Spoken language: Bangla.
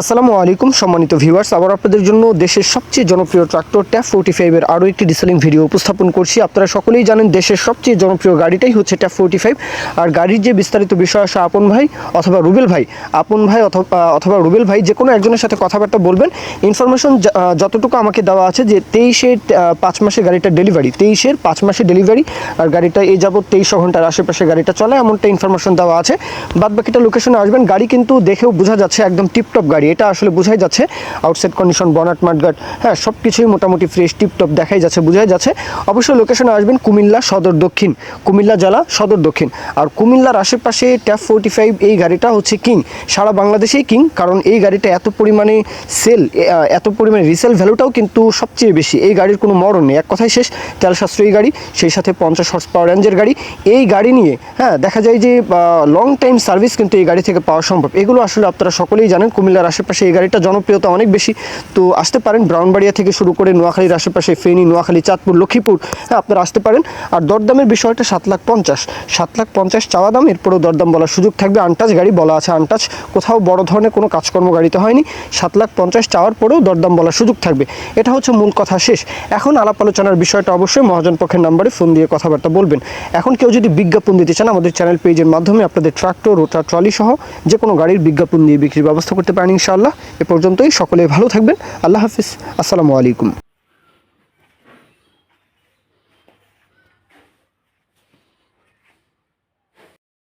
আসসালামু আলাইকুম, সম্মানিত ভিউয়ার্স আবার আপনাদের জন্য দেশের সবচেয়ে জনপ্রিয় ট্রাক্টর ট্যাপ ফোর্টি ফাইভের আরও একটি ডিসেলিং ভিডিও উপস্থাপন করছি। আপনারা সকলেই জানেন দেশের সবচেয়ে জনপ্রিয় গাড়িটাই হচ্ছে ট্যাপ ফোর্টি ফাইভ। আর গাড়ির যে বিস্তারিত বিষয় আসে আপন ভাই অথবা রুবেল ভাই, আপন ভাই অথবা অথবা রুবেল ভাই যে কোনো একজনের সাথে কথাবার্তা বলবেন। ইনফরমেশন যতটুকু আমাকে দেওয়া আছে যে তেইশের পাঁচ মাসে গাড়িটা ডেলিভারি তেইশের পাঁচ মাসে ডেলিভারি আর গাড়িটা এই যাবত তেইশশো ঘণ্টার আশেপাশে গাড়িটা চলে, এমনটা ইনফরমেশন দেওয়া আছে। বাদ বাকিটা লোকেশনে আসবেন। গাড়ি কিন্তু দেখেও বোঝা যাচ্ছে একদম টিপটপ গাড়ি। এটা আসলে বোঝাই যাচ্ছে। আউটসাইড কন্ডিশন বনাট মাঠঘাট হ্যাঁ সব কিছুই মোটামুটি ফ্রেশ টিপটপ দেখাই যাচ্ছে, বোঝাই যাচ্ছে। অবশ্যই লোকেশনে আসবেন কুমিল্লা সদর দক্ষিণ। কুমিল্লা জেলা সদর দক্ষিণ। আর কুমিল্লার আশেপাশে ট্যাপ ফোর্টি ফাইভ এই গাড়িটা হচ্ছে কিং সারা বাংলাদেশেই কিং কারণ এই গাড়িটা এত পরিমাণে সেল এত পরিমাণে রিসেল ভ্যালুটাও কিন্তু সবচেয়ে বেশি। এই গাড়ির কোনো মরণ নেই। এক কথায় শেষ তেল সাশ্রয়ী গাড়ি, সেই সাথে পঞ্চাশ হর্স পাওয়ার রেঞ্জের গাড়ি। এই গাড়ি নিয়ে হ্যাঁ দেখা যায় যে লং টাইম সার্ভিস কিন্তু এই গাড়ি থেকে পাওয়া সম্ভব। এগুলো আসলে আপনারা সকলেই জানেন, কুমিল্লার আশেপাশে এই গাড়িটা জনপ্রিয়তা অনেক বেশি। তো আসতে পারেন ব্রাউনবাড়িয়া থেকে শুরু করে নোয়াখালীর আশেপাশে, ফেনী, নোয়াখালী, চাঁদপুর, লক্ষ্মীপুর। হ্যাঁ আপনারা আসতে পারেন। আর দরদামের বিষয়টা সাত লাখ পঞ্চাশ। সাত লাখ পঞ্চাশ চাওয়া দাম, এরপরেও দরদাম বলার সুযোগ থাকবে। আনটাচ গাড়ি বলা আছে আনটাচ কোথাও বড় ধরনের কোনো কাজকর্ম গাড়িতে হয়নি। সাত লাখ পঞ্চাশ চাওয়ার পরেও দরদাম বলার সুযোগ থাকবে। এটা হচ্ছে মূল কথা শেষ। এখন আলাপ আলোচনার বিষয়টা অবশ্যই মহাজন পক্ষের নাম্বারে ফোন দিয়ে কথাবার্তা বলবেন। এখন কেউ যদি বিজ্ঞাপন দিতে চান, আমাদের চ্যানেল পেজের মাধ্যমে আপনাদের ট্রাক্টর, রোটার, ট্রলি সহ যে কোনো গাড়ির বিজ্ঞাপন দিয়ে বিক্রির ব্যবস্থা করতে পারেন ইনশাআল্লাহ। এ পর্যন্তই। সকলে ভালো থাকবেন। আল্লাহ হাফিজ। আসসালামু আলাইকুম।